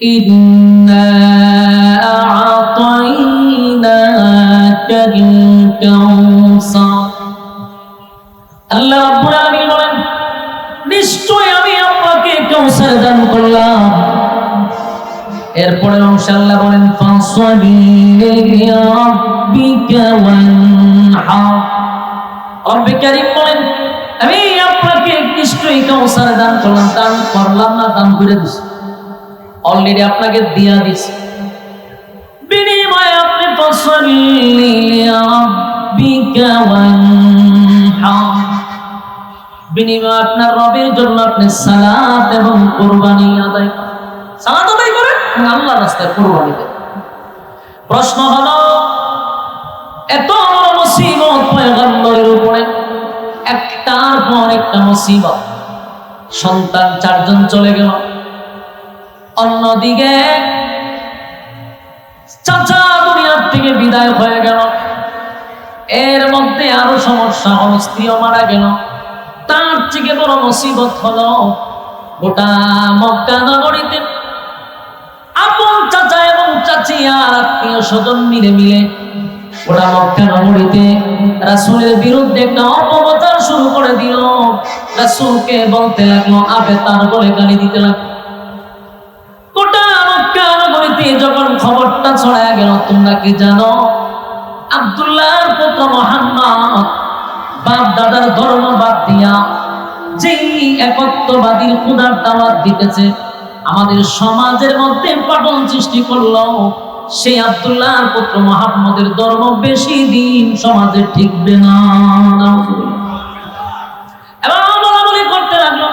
إنا أعطيناك الكوثر আল্লাহ রাব্বুল আলামিন বলেন নিশ্চয় আমি আপনাকে কাউসার দান করলাম এরপরে অংশ আল্লাহ বলেন ফাসলি লিরাব্বিকা ওয়ানহার রব্বে কারীম বলেন আমি আপনাকে নিশ্চয়ই কাউসার দান করলাম দান করলাম না দান করে দিছি অলরেডি আপনাকে দিয়া দিছি। বিনিময়ে আপনি ওয়ানহার আপনার রবের জন্য আপনি সালাত এবং কুরবানি আদায় সালাত আদায় এবং আল্লাহ রাস্তায় কুরবানি প্রশ্ন হলো, এত মুসিবত পয়গম্বরের উপরে, একটার পর একটা মুসিবত সন্তান চারজন চলে গেল। অন্যদিকে চাচা দুনিয়ার থেকে বিদায় হয়ে গেল। এর মধ্যে আরও সমস্যা হলো, স্ত্রীও মারা গেল। তার থেকে বড় মুসিবত হলো গোটা মক্কা নগরীতে। আপন চাচা এবং চাচি আর আত্মীয় স্বজন মিলে মিলে গোটা মক্কা নগরীতে রাসূলের বিরুদ্ধে একটা অপপ্রচার শুরু করে দিল। রাসূলকে বলতে লাগল, আবে, তার বলে গালি দিতে লাগল। যখন খবরটা ছড়ায় গেল, তোমরা কি জানো? আব্দুল্লাহর পুত্র মোহাম্মদ বাপ দাদার ধর্ম বাদ দিয়া যেই একত্ববাদীর খুদার দাওয়াত দিতেছে, আমাদের সমাজের মধ্যে পাটন সৃষ্টি করল। সেই আব্দুল্লাহর পুত্র মোহাম্মদের ধর্ম বেশি দিন সমাজে টিকবে না। করতে লাগল,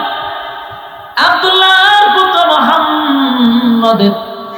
আব্দুল্লাহর পুত্র মোহাম্মদের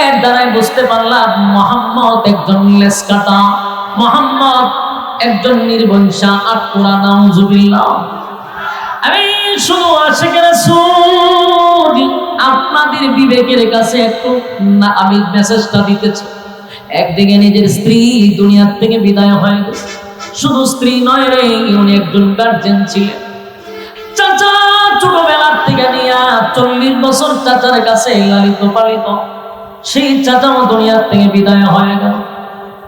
এর দ্বারাই বুঝতে পারলাম মোহাম্মদ একজন লেস কাটা। মোহাম্মদ একজন নির্বংশা। আটকুড়া নাউজুবিল্লাহ আমি শুধু আশেকের আপনাদের বিবেকের কাছে একটু না, আমি মেসেজটা দিতেছি। একদিকে নিজের স্ত্রী দুনিয়ার থেকে বিদায় হয়ে গেছে শুধু স্ত্রী নয় রে, উনি একজন গার্জেন ছিলেন। চাচা ছোটবেলার থেকে নিয়া চল্লিশ বছর চাচার কাছে লালিত পালিত। সেই চাচাও দুনিয়ার থেকে বিদায় হয়ে গেল।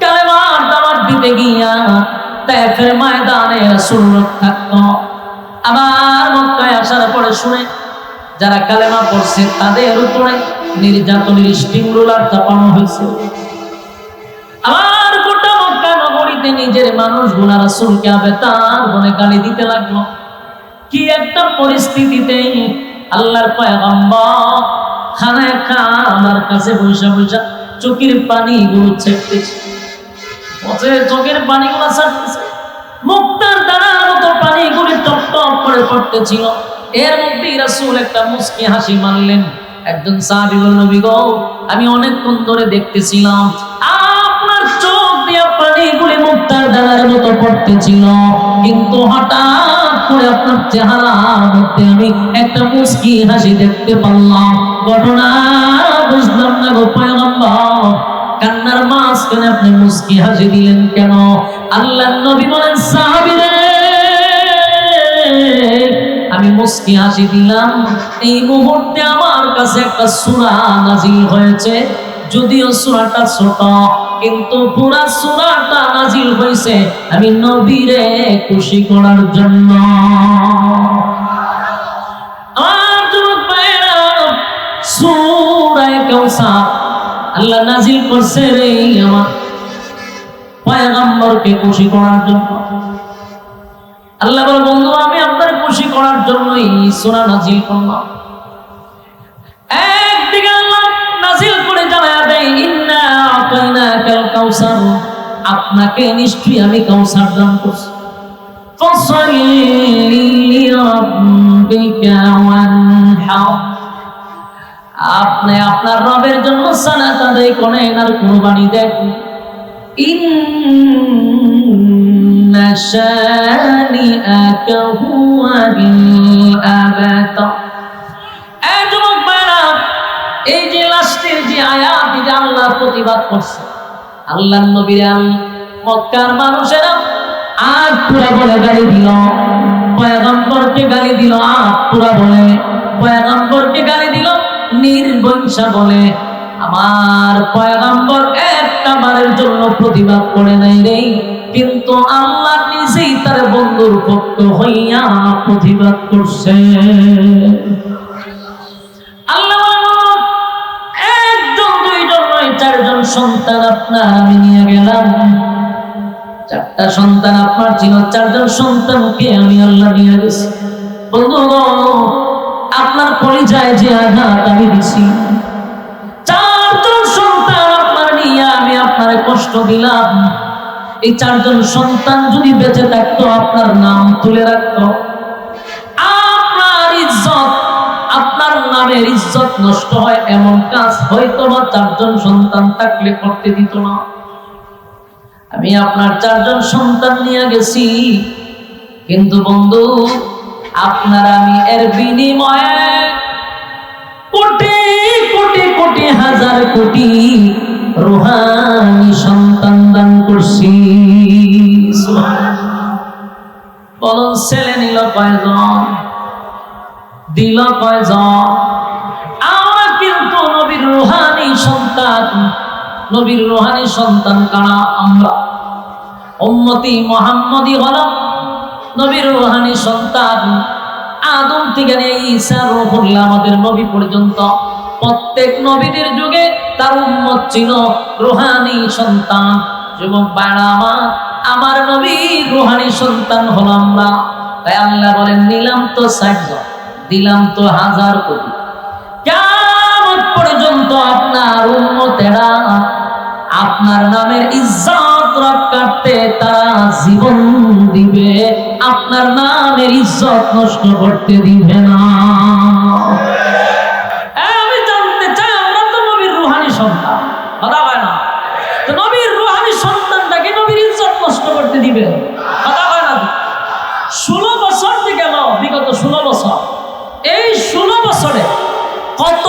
কালেমার দাবার দিতে গিয়া তাইফের ময়দানে রাসূল থাকতো। আসার পরে শুনে যারা কালেমা পড়ছে তাদের উপরে নির্যাতনের চাপানো হয়েছে। গোটা মক্কা নগরীতে নিজের গালি দিতে লাগল। কি একটা পরিস্থিতিতে আল্লাহর পয়গম্বর খানায় আমার কাছে বৈশা বৈশা চোখের পানি গুলো ছেপতেছে পথে চোখের পানিগুলো ছাড়তেছে। মুক্তার দ্বারার মতো পানিগুলি টপ টপ করে পড়তেছিল। এর মধ্যে রাসূল একটা মুস্কি হাসি মারলেন একজন সাহাবী বলল, নবী আমি অনেকক্ষণ ধরে দেখতেছিলাম আপনার চোখ দিয়ে পানিগুলি মুক্তার দ্বারার মতো পড়তেছিল। কিন্তু হঠাৎ করে আপনার চেহারার মধ্যে আমি একটা মুস্কি হাসি দেখতে পারলাম। ঘটনা বুঝলাম না মাঝখানে আপনি মুস্কি দিলেন কেন? আমি মুস্কি হাসি দিলাম। এই মুহূর্তে আমার কাছে একটা সূরা নাজিল হয়েছে। যদিও সূরাটা ছোট, কিন্তু পুরা সূরাটা নাজিল হয়েছে। আমি নবীরে খুশি করার জন্য। আল্লাহ নাজিল করছে রে আমার পয়গম্বরকে খুশি করার জন্য। আল্লাহ বন্ধু, আমি আপনার খুশি করার নাজিল করলাম। একদিকে আল্লাহ নাজিল করে জানায় দেয়, ইন্না আতাইনাকাল কাউসার। আপনাকে নিশ্চয়ই আমি কাউসার দান করছি। লিরাব্বিকা ওয়ানহার আপনি আপনার রবের জন্য সালাত আদায় করেন আর কুরবানি দেন এই যে লাস্টের যে আয়াত এটা আল্লাহর প্রতিবাদ করছে আল্লাহ নবীরা মক্কার মানুষেরা আজ পুরা বলে গালি দিল, পয়গম্বরকে গালি দিল আজ পুরা বলে পয়গম্বরকে গালি নির্বংশা বলে, আমার পয়গম্বর একটা বারের জন্য প্রতিবাদ করে নাই রে। কিন্তু আল্লাহ নিজেই তার বন্ধুর পক্ষ হইয়া প্রতিবাদ করছে। আল্লাহ দুইজন চারজন সন্তান আপনার, আমি নিয়ে গেলাম। চারটা সন্তান আপনার ছিল, চারজন সন্তানকে আমি আল্লাহ নিয়ে গেছি। বন্ধু আপনার পরিচয় যে আঘাত আমি দিছি। চারজন সন্তান আপনার নিয়ে আমি আপনার কষ্ট দিলাম। এই চারজন সন্তান যদি বেঁচে থাকতো, আপনার নাম তুলে রাখতো। আপনার ইজ্জত, আপনার নামের ইজ্জত নষ্ট হয়, এমন কাজ হয়তো বা চারজন সন্তান থাকলে করতে দিত না। আমি আপনার চারজন সন্তান নিয়ে গেছি। কিন্তু বন্ধু আপনার আমি এর বিনিময়ে কোটি কোটি কোটি, হাজার কোটি রুহানি সন্তান দান করছি। বলুন, ছেলে নিল কয়জন? দিল কয়জন? আমরা কিন্তু নবীর রুহানি সন্তান, নবীর রুহানি সন্তান কারা? আমরা। উম্মতি মোহাম্মদী হল নবীর রুহানি সন্তান আদম থেকে ঈসা রুহুল্লাহ আমাদের নবী পর্যন্ত প্রত্যেক নবীদের যুগে তার উম্মত ছিল রুহানি সন্তান। যুবক বাড়া আমার নবী রুহানি সন্তান হল আমরা। তাই আল্লাহ বলেন, নিলাম তো ষাট দিলাম তো হাজার কোটি। কেমন পর্যন্ত আপনার উন্মতেরা আপনার নামের ইজ্জত রক্ষার্থে তারা জীবন দিবে। আপনার নামের ইজ্জত নষ্ট করতে দিবে না। নবীর রুহানি নবীর নষ্ট করতে দিবে। ষোলো বছর বিগত ষোলো বছর। এই ষোলো বছরে কত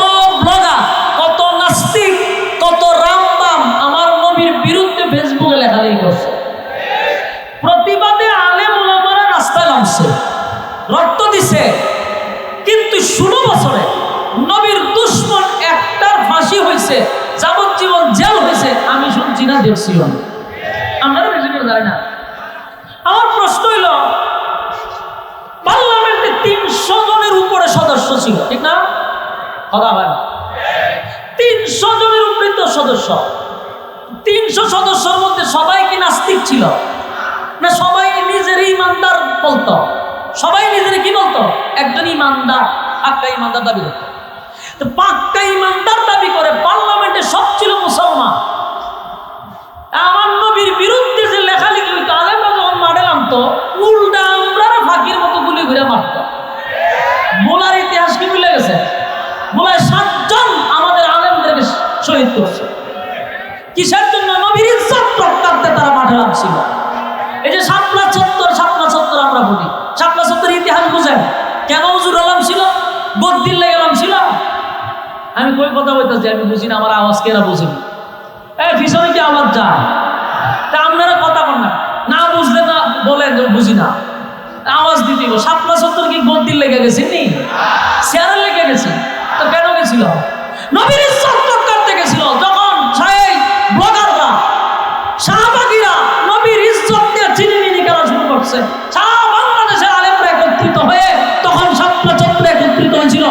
দিছে কিন্তু ষোলো বছরে নবীর দুশ্মন একটার ফাঁসি হয়েছে, যাবজ্জীবন জেল হয়েছে, আমি শুনছি না দেখছিও না। আপনারা বেশি করে না। আমার প্রশ্ন হইল, পার্লামেন্টে তিনশো জনের উপরে সদস্য ছিল, ঠিক না? কথা হয় তিনশো জনের উপরে তো সদস্য। তিনশো সদস্যর মধ্যে সবাই কি নাস্তিক ছিল? না, সবাই নিজের ইমানদার বলতো। সবাই নিজের কি বলতো? একজন ইমানদার, পাক্কা ইমানদার দাবি করতো। তো পাক্কা ইমানদার দাবি করে পার্লামেন্টে সব ছিল মুসলমান। আমার নবীর বিরুদ্ধে যে লেখালেখি হইতো আলেমরা যখন মাঠে নামতো, উল্টা আমরা ফাঁকির মতো গুলি ঘুরে মারত। বোলার ইতিহাস কি ভুলে গেছে? বোলায় সাতজন আমাদের আলেমদেরকে শহীদ করছে। কিসের জন্য? নবীর ইজ্জত রক্ষার্থে তারা মাঠে নামছিল। এই যে সাতলা চত্বর সাতলা চত্বর আমরা বলি। বুঝেন কেন হুজুর আলম ছিল? বদিল্লে গেলাম ছিল? আমি কই কথা বলতেছি, আমি বুঝি না, আমার আওয়াজ কেনা বুঝিনি এই পিছনে কি আওয়াজ যায় তা আপনারা কথা বল না। না বুঝলে না বলেন যে বুঝি না। আওয়াজ দিতে গো সাতলা সত্তর কি গদ্দির লেগে গেছে নি? চেয়ারে লেগে গেছে তো কেন গেছিল? নবীর ইজ্জত করতে গেছিল। যখন সেই ব্লগাররা, শাহবাগীরা নবীর ইজ্জত নিয়ে চিনিমিনি করা শুরু করছে একত্রিত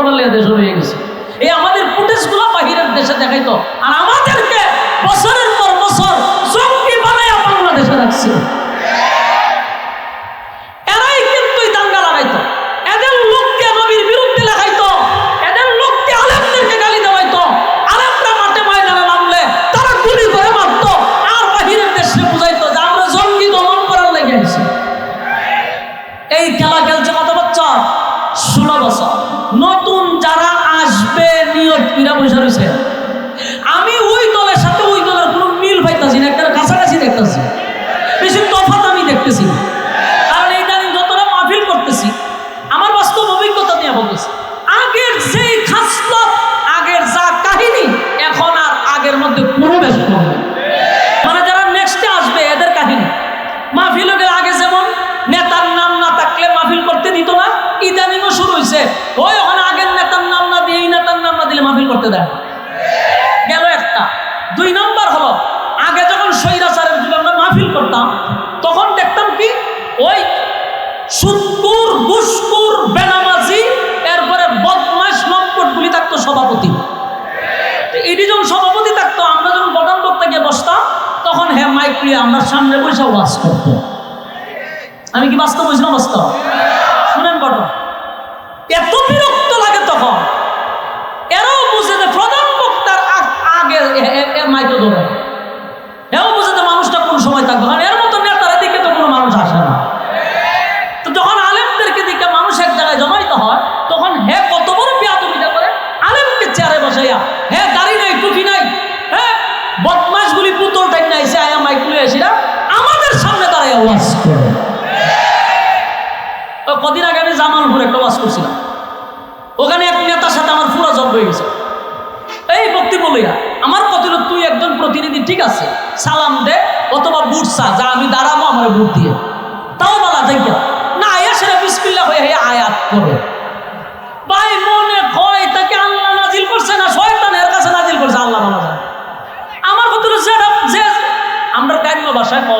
করবার দেশ হয়ে গেছে। এই আমাদের ফুটেজগুলো বাহিরের দেশে দেখাইতো। আর আমাদেরকে বছর মাইক নিয়ে আমরা সামনে বসে ওয়াজ করত। আমি কি বাস্তব বুঝলাম বাস্তব? শুনেন ঘটনা। এত আয়া মাইকুলে এসে আমাদের সামনে দাঁড়ায় ওয়াজ করে। কদিন আগে আমি জামালপুর একটা ওয়াজ করছিলাম। ওখানে এক নেতার সাথে আমার পুরো জব হয়ে গেছে। এই বক্তব্য লইয়া আমার হলো, তুই একজন প্রতিনিধি ঠিক আছে? সালাম দে অথবা বুট চা যা আমি দাঁড়াবো আমার বুট দিয়ে। তাও বলা দেখে না আয়া সেটা বিসমিল্লা হয়ে হয়ে আয়াত করে। ভাই মনে কয় তাকে আল্লাহ নাজিল করছে না শয়তানের কাছে নাজিল করছে আল্লাহ মানা যায় আমার কত হলো, যেটা যে গ্রাম্য ভাষায় ক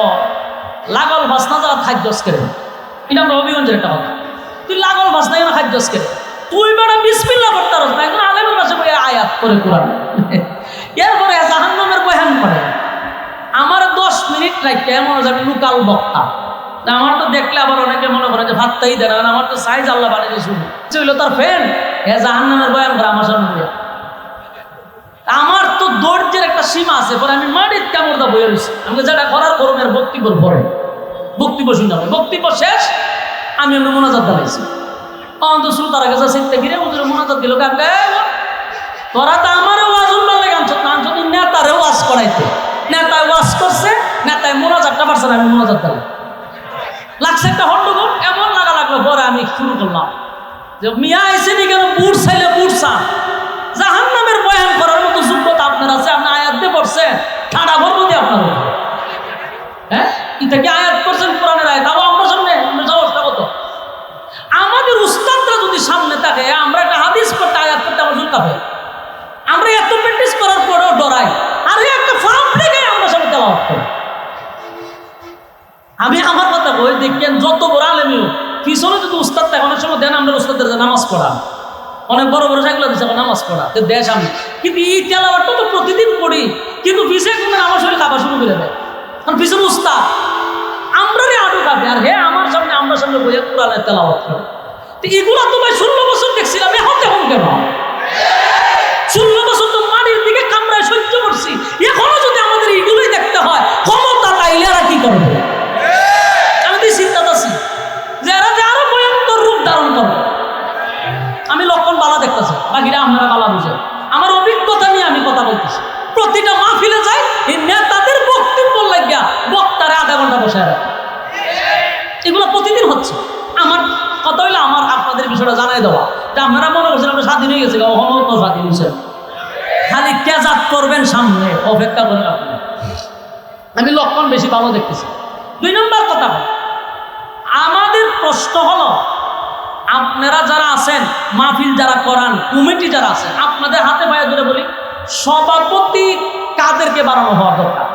লাগল ভাসনা যারা খাদ্য করে এটা আমরা হবিগঞ্জের একটা কথা তুই লাগল ভাসনা কেন খাদ্য করে তুই বেড়া বিসমিল্লা করতে পারস না। একজন আলেমের কাছে বই আয়াত করে কোরআন। এরপরে জাহান্নামের বয়ান করে। আমার দশ মিনিট রাখতে এমন আমি লুকাল বক্তা। আমার তো দেখলে আবার অনেকে মনে করে যে ভাতটাই দেয় না। আমার তো সাইজ আল্লাহ বানিয়ে শুনি তার ফ্রেন্ড এ জাহান্নামের বয়ান করে আমার সামনে। আমার তো দৌড়ের একটা সীমা আছে, পরে আমি মাটির কামড় দা বইয়ে রয়েছি। আমি যেটা করার করুন এর বক্তব্যর পরে বক্তব্য শুনে হবে। বক্তব্য শেষ, আমি আমরা মোনাজাত দাঁড়াইছি অন্ত শ্রোতারা গেছে সিটতে ফিরে ওদের মোনাজাত দিল কাকে তোরা তো আমারও ওয়াজ উল্লাহ লাগে আনছো। না নেতারে ওয়াজ করাইতে, নেতায় ওয়াজ করছে, নেতায় মোনাজাতটা পারছে না, আমি মোনাজাত দিলাম লাগছে একটা হট্টগোল, এমন লাগা লাগল, পরে আমি শুরু করলাম। যে মিয়া এসে নি কেন? বুট চাইলে বুট চান জাহান নামের বয়ান করার পড়ছেন ঠাডা ভরবো দিয়ে আপনার হ্যাঁ? এটা কি আয়াত করছেন আয়াত? সামনে সাহসটা কত? আমাদের উস্তাদরা যদি সামনে থাকে, আমরা একটা হাদিস করতে আয়াত করতে আমার হয় আমরা এত প্র্যাকটিস করার পরেও ডরাই। আর একটা ফার্ম থেকে আমরা সামনে দেওয়া আমি আমার কথা বই দেখবেন যত বড় আলেমিও পিছনে যদি উস্তাদ থাকে, অনেক সময় দেন, আমরা উস্তাদের নামাজ পড়া অনেক বড় বড় সাইকেল দিচ্ছে আমার নামাজ পড়া। তো দেশ আমি। কিন্তু এই তেলাবারটা তো প্রতিদিন পড়ি কিন্তু পিছিয়ে কিন্তু আমার শরীর খাবার শুরু করে দেয়। কারণ পিছনে উস্তাদ, আমরারই আডু খাবে আর হে, আমার সামনে, আমরা সামনে বইয়ে কোরআনের তেলাওয়াত করে। তো এগুলো তো ভাই ষোলো বছর দেখছিলাম, এখন দেখুন কেন? ষোলো বছর তো মাটির দিকে কামড়ায় সহ্য করছি। এখনও যদি আমাদের এগুলোই দেখতে হয়, ক্ষমতা তাইলে আর কি করবে? বাকিরা আপনারা বালা বুঝে আমার অভিজ্ঞতা নিয়ে আমি কথা বলতেছি। প্রতিটা মাহফিলে যাই, এই নেতাদের বক্তব্য লাগিয়া বক্তারে আধা ঘণ্টা বসে রাখে। এগুলো প্রতিদিন হচ্ছে। আমার কথা হইলে, আমার আপনাদের বিষয়টা জানাই দেওয়া। যে আপনারা মনে করছেন আমরা স্বাধীন হয়ে গেছে অহমত স্বাধীন হয়েছে খালি কেজাত করবেন সামনে, অপেক্ষা করেন আপনি। আমি লক্ষণ বেশি ভালো দেখতেছি। দুই নম্বর কথা আমাদের প্রশ্ন হলো আপনারা যারা আছেন, মাহফিল যারা করান, কমিটি যারা আছেন, আপনাদের হাতে পায়ে ধরে বলি, সভাপতি কাদেরকে বানানো হওয়া দরকার।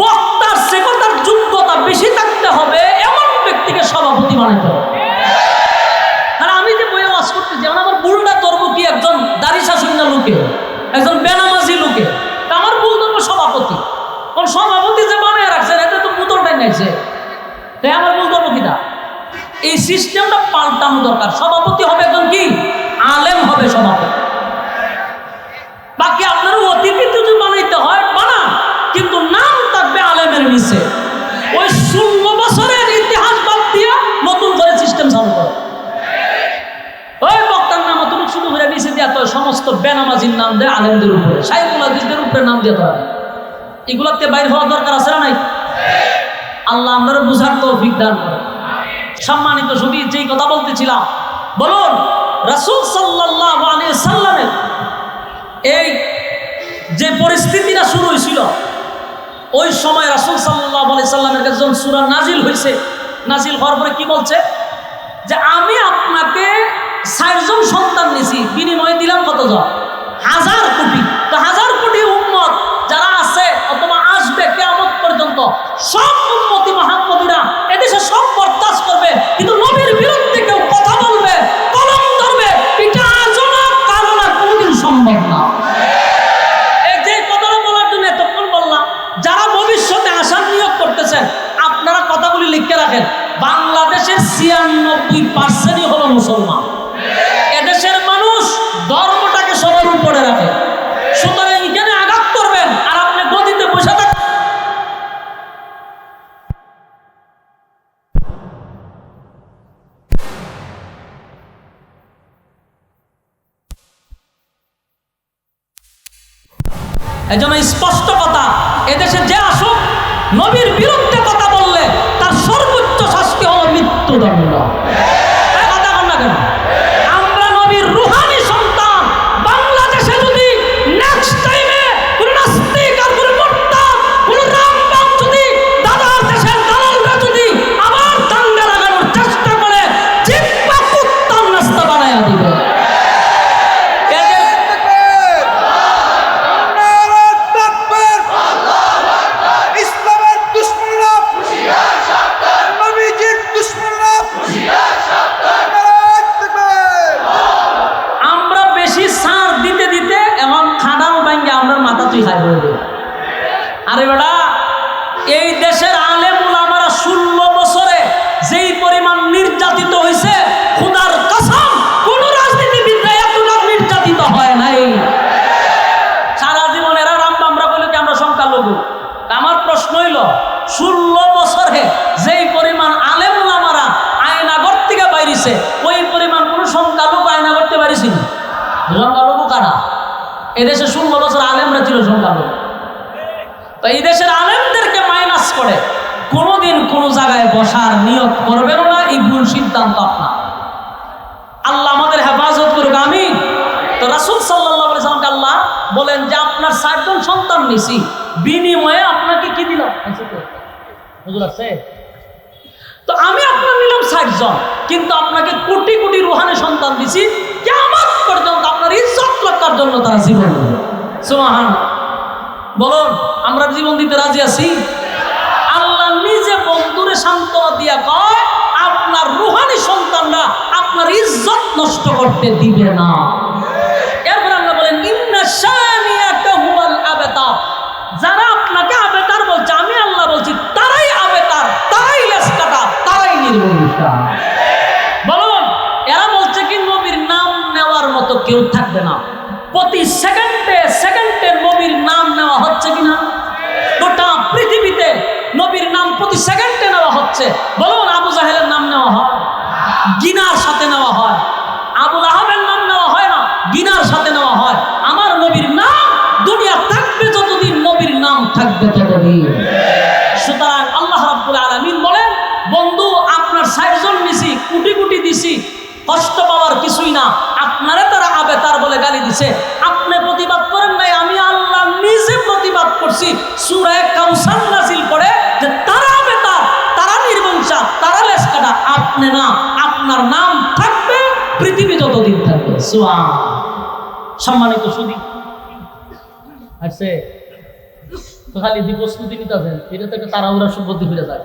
বক্তার সেকন্ডার যোগ্যতা বেশি থাকতে হবে, এমন ব্যক্তিকে সভাপতি বানাতে হবে। আর আমি যে যেমন আমার একজন দাড়ি লোকে, একজন লোকে? আমার সভাপতি। সভাপতি যে বানিয়ে রাখছেন, এতে তো পুতলটাই তাই আমার এই সিস্টেমটা পাল্টানো দরকার। সভাপতি হবে একজন কি? আলেম হবে সভাপতি। বাকি আপনারও অতিথি যদি বানাইতে হয়, বানা। কিন্তু নাম থাকবে আলেমের নিচে। ওই ষোলো বছরের ইতিহাস বাদ দিয়া নতুন করে সিস্টেম চালু করে। ওই বক্তার নাম তুমি শুরু করে নিচে দিয়া তো সমস্ত বেনামাজির নাম দেয় আলেমদের উপরে। সাইকুল উপরে নাম দিয়ে দেওয়া এগুলোতে বাইর হওয়া দরকার আছে না নাই? আল্লাহ আমরা বুঝার তো দান করে সম্মানিত শুধু যেই কথা বলতেছিলাম, বলুন, রাসূল সাল্লামের এই যে পরিস্থিতিটা শুরু হয়েছিল, ওই সময় রাসূল সাল্লাল্লাহু আলাইহি সাল্লামের যখন সূরা নাজিল হয়েছে, নাজিল হওয়ার পরে কি বলছে? যে আমি আপনাকে ষাটজন সন্তান নিছি বিনিময়ে দিলাম কতজন? হাজার কোটি। তো হাজার কোটি উম্মত যারা আছে, অথবা আসবে কেমন পর্যন্ত, সব উন্মতি মহাত্মীরা ছিয়ানব্বই পার্সেন্টই মুসলমান। এদেশের মানুষ ধর্মটাকে সবার উপরে রাখে। সুতরাং এখানে আঘাত করবেন আর আপনি বসে থাকবেন স্পষ্ট কথা, এদেশে যে আসুক, নবীর বিরুদ্ধে কথা বললে তার সর্বোচ্চ শাস্তি হলো মৃত্যুদণ্ড এই কোনোদিন কোনো জায়গায় বসার নিয়ত করবেন না, এই ভুল সিদ্ধান্ত আপনার। আল্লাহ আমাদের হেফাজত করুক আমি তো রাসুল সাল্লাহ আল্লাহ বলেন যে, আপনার ষাটজন সন্তান নিছি। বিনিময়ে আপনাকে কি দিলাম? আছে? তো আমি আপনার নিলাম ষাট জন কিন্তু আপনাকে কোটি কোটি রুহানি সন্তান দিছি কেমন পর্যন্ত আপনার ইজ্জত রক্ষার জন্য তারা জীবন বলুন, আমরা জীবন দিতে রাজি আছি? বন্ধুরে সান্ত্বনা দিয়া কয়, আপনার রুহানি সন্তানরা আপনার ইজ্জত নষ্ট করতে দিবে না। এরপর আল্লাহ বলেন হুয়াল যারা আপনাকে আবেতার বলছে, আমি আল্লাহ বলছি, তারাই আবেতার, তারাই লেসকাটা তারাই নির্বংশা বলুন এরা বলছে কি, নবীর নাম নেওয়ার মতো কেউ থাকবে না। প্রতি সেকেন্ডে সেকেন্ডে নবীর নাম নেওয়া হচ্ছে কি সেকেন্ডে নেওয়া হচ্ছে। বলুন, আবু জাহেলের নাম নেওয়া হয়? গিনার সাথে নেওয়া হয়। আবুল আহমের নাম নেওয়া হয় না, গিনার সাথে নেওয়া হয়। আমার নবীর নাম, দুনিয়া থাকবে যতদিন নবীর নাম থাকবে ততদিন। সুতরাং আল্লাহ রাব্বুল আলামিন বলেন, বন্ধু, আপনার ষাটজন নিছি, কোটি কোটি দিছি, কষ্ট পাওয়ার কিছুই না। আপনারা তারা আবে তার বলে গালি দিছে। আপনি প্রতিবাদ করেন নাই, আমি আল্লাহ নিজে প্রতিবাদ করছি। সুরায় কাউসার নাসিল করে কাটা আপনি না, আপনার নাম থাকবে, পৃথিবী যতদিন থাকবে। সম্মানিত সুদী আছে তো খালি এটা সুবদ্ধি ফিরে যায়।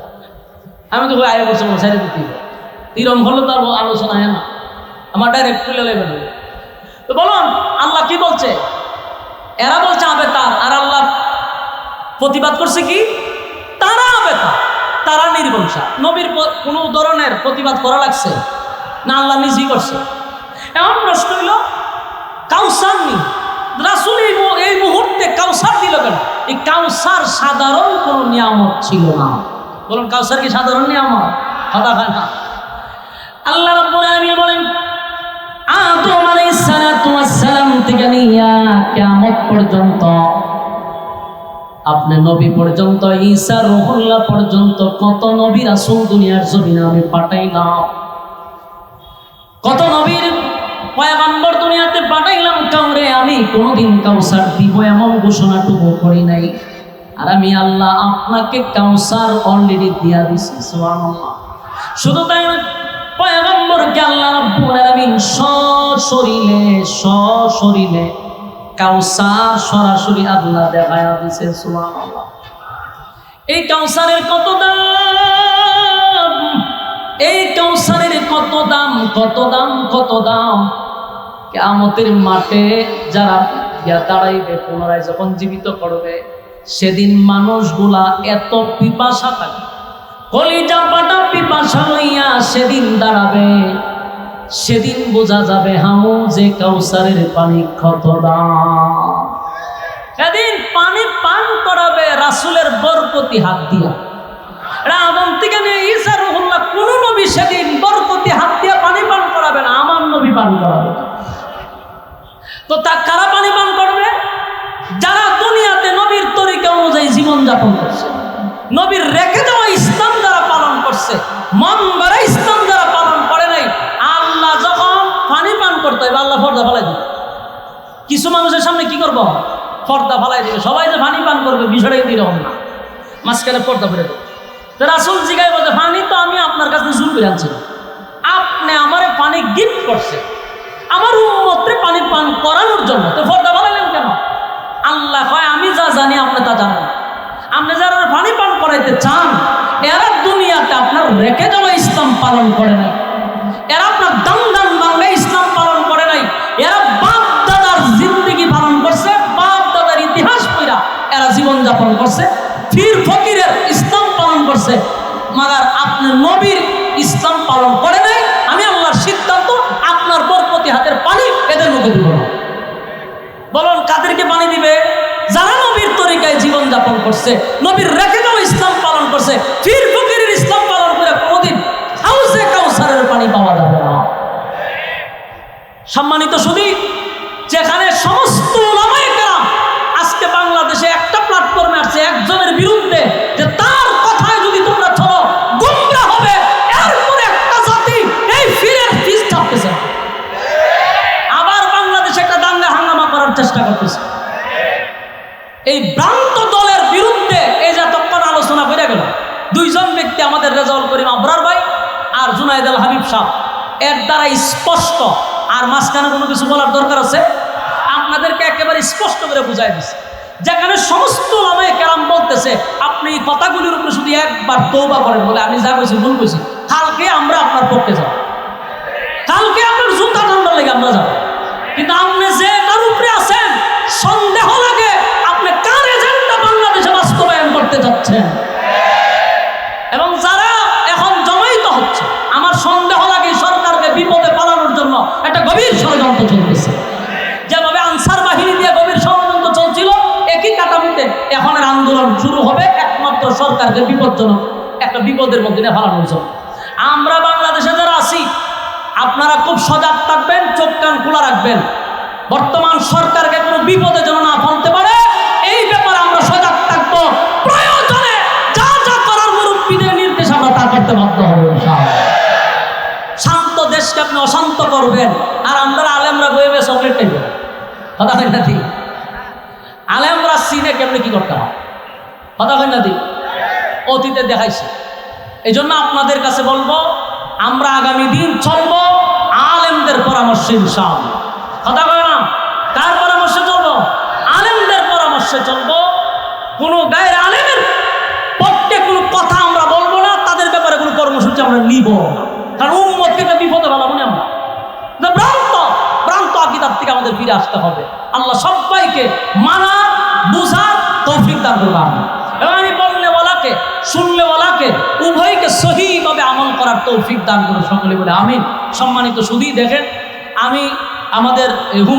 আমি তো আয় বছর ছেড়ে দিতে তিরম হলে তার আলোচনা হয় না। আমার ডাইরেক্ট তুলে লেবে তো বলুন, আল্লাহ কি বলছে? এরা বলছে আবে তার আর আল্লাহ প্রতিবাদ করছে কি? তারা আবে তার নির্বংশা। নবীর কোনো ধরনের প্রতিবাদ করা লাগছে? না, আল্লাহ নিজেই করছে। এমন প্রশ্ন হইল, কাউসার নি রাসুল এই মুহূর্তে কাউসার দিল কেন? এই কাউসার সাধারণ কোনো নিয়ামত ছিল না। বলুন, কাউসার কি সাধারণ নিয়ামত? কথা হয় না। আল্লাহ রাব্বুল আলামিন বলেন, আদম আলাইহিস সালাতু ওয়াস সালাম থেকে নিয়া কিয়ামত পর্যন্ত আপনি নবী পর্যন্ত, ঈসা রহুল্লাহ পর্যন্ত, কত নবী রাসূল দুনিয়ার জমিনে আমি পাঠাইলাম। কত নবীর পয়গম্বর দুনিয়াতে পাঠাইলাম কাউরে, আমি কোনোদিন কাউসার দিব এমন ঘোষণাটুকু করি নাই। আর আমি আল্লাহ আপনাকে কাউসার অলরেডি দিয়া দিছি, সুবহানাল্লাহ। শুধু তাই না পয়গম্বরকে আল্লাহ রাব্বুল আলামিন সশরীরে সশরীরে কাউসার সরাসরি আল্লাহ দেখায়া দিছে, সুবহানাল্লাহ। এই কাউসারের কত দাম? এই কাউসারের কত দাম কত দাম কত দাম? কেয়ামতের মাঠে যারা গিয়া দাঁড়াইবে, পুনরায় যখন জীবিত করবে, সেদিন মানুষগুলা এত পিপাসা থাকে কলিজা পাটা পিপাসা লইয়া সেদিন দাঁড়াবে। সেদিন বোঝা যাবে হামু যে কাউসারের পানি দাম। সেদিন পানি পান করাবে রাসুলের বরকতি হাত দিয়া। পানি পান করাবে নবী পান করাবে। তো কারা পানি পান করবে? যারা দুনিয়াতে নবীর করছে, নবীর রেখে ইসলাম যারা পালন করছে, মন গড়া ইসলাম যারা পালন করে নাই আল্লাহ যখন পানি পান করতে হবে আল্লাহ ফর্দা ফেলাই দিবে। কিছু মানুষের সামনে কি করব? পর্দা ফালাই দিবে। সবাই যে পানি পান করবে বিষয়টা কিন্তু এরকম না। মাঝখানে পর্দা ফেলে দেবে। তো রাসুল জিগাই বলতে পানি তো আমি আপনার কাছে জুল করে আনছি আপনি আমারে পানি গিফট করছে। আমার উম্মতরে পানি পান করানোর জন্য। তো পর্দা ফালাইলেন কেন? আল্লাহ কয়, আমি যা জানি, আপনি তা জানেন আপনি যারা পানি পান করাইতে চান, এরা দুনিয়াতে আপনার রেখে যাওয়া ইসলাম পালন করে নাই। এরা আপনার দান এরা জীবন যাপন করছে ফির ফকিরের ইসলাম পালন করছে মাগার আপনি নবীর ইসলাম পালন করে নাই, আমি আল্লাহর সিদ্ধান্ত আপনার বরপতি হাতের পানি এদের মুখে দিব না। বলুন, কাদেরকে পানি দিবে? যারা নবীর তরিকায় জীবন যাপন করছে, নবীর রেখে দেওয়া ইসলাম পালন করছে ফির ফকিরের ইসলাম পালন করে কোনোদিন হাউসে কাউসারের পানি পাওয়া যাবে না। সম্মানিত শুধু যেখানে সমস্ত আর আল হাবিব সাহ এর দ্বারা স্পষ্ট, আর মাঝখানে কোনো কিছু বলার দরকার আছে? আপনাদেরকে একেবারে স্পষ্ট করে বুঝাই দিচ্ছে যেখানে সমস্ত লামায় কেরাম বলতেছে, আপনি এই কথাগুলির উপরে শুধু একবার তৌবা করেন বলে আমি যা কইছি ভুল কইছি। কালকে আমরা আপনার পক্ষে যাব। কালকে আপনার জুতা ঠান্ডা লেগে আমরা যাব। কিন্তু আপনি যে তার উপরে আছেন, সন্দেহ লাগে আপনি কার এজেন্ডা বাংলাদেশে বাস্তবায়ন করতে যাচ্ছেন? গভীর ষড়যন্ত্র চলতেছে। যেভাবে আনসার বাহিনী দিয়ে গভীর ষড়যন্ত্র চলছিল, একই কাঠামোতে এখন আন্দোলন শুরু হবে একমাত্র সরকারকে বিপজ্জনক, একটা বিপদের মধ্যে ফেলানোর জন্য। আমরা বাংলাদেশে যারা আছি, আপনারা খুব সজাগ থাকবেন, চোখ কান খোলা রাখবেন। বর্তমান সরকারকে কোনো বিপদে যেন না ফেলতে পারে, এই ব্যাপারে আমরা সজাগ থাকব। প্রয়োজনে যা যা করার মুরব্বীদের নির্দেশ আমরা তা করতে বাধ্য হব। শান্ত দেশকে আপনি অশান্ত করবেন আর আমরা আলেমরা বয়ে বয়ে চকলেট খাইব কথা হয় না আলেমরা সিনে কেমনে কি করতে হয়? কথা হয় না অতীতে দেখাইছে। এই জন্য আপনাদের কাছে বলব, আমরা আগামী দিন চলবো আলেমদের পরামর্শে কথা না? চলবো? আলেমদের পরামর্শে চলবো। কোনো গায়ের আলেমের পক্ষে কোনো কথা আমরা বলব না, তাদের ব্যাপারে কোনো কর্মসূচি আমরা নিব কারণ উম্মতকে একটা বিপদে ফেলাবো না আমরা না, ভ্রান্ত ভ্রান্ত আকিদার থেকে আমাদের ফিরে আসতে হবে। আল্লাহ সবাইকে মানা বুঝার তৌফিক দান করবেন এবং আমি বললে বলাকে শুনলেওয়ালাকে উভয়কে সহিভাবে আমল করার তৌফিক দান করে সকলে বলে আমি সম্মানিত শুধুই দেখেন, আমি আমাদের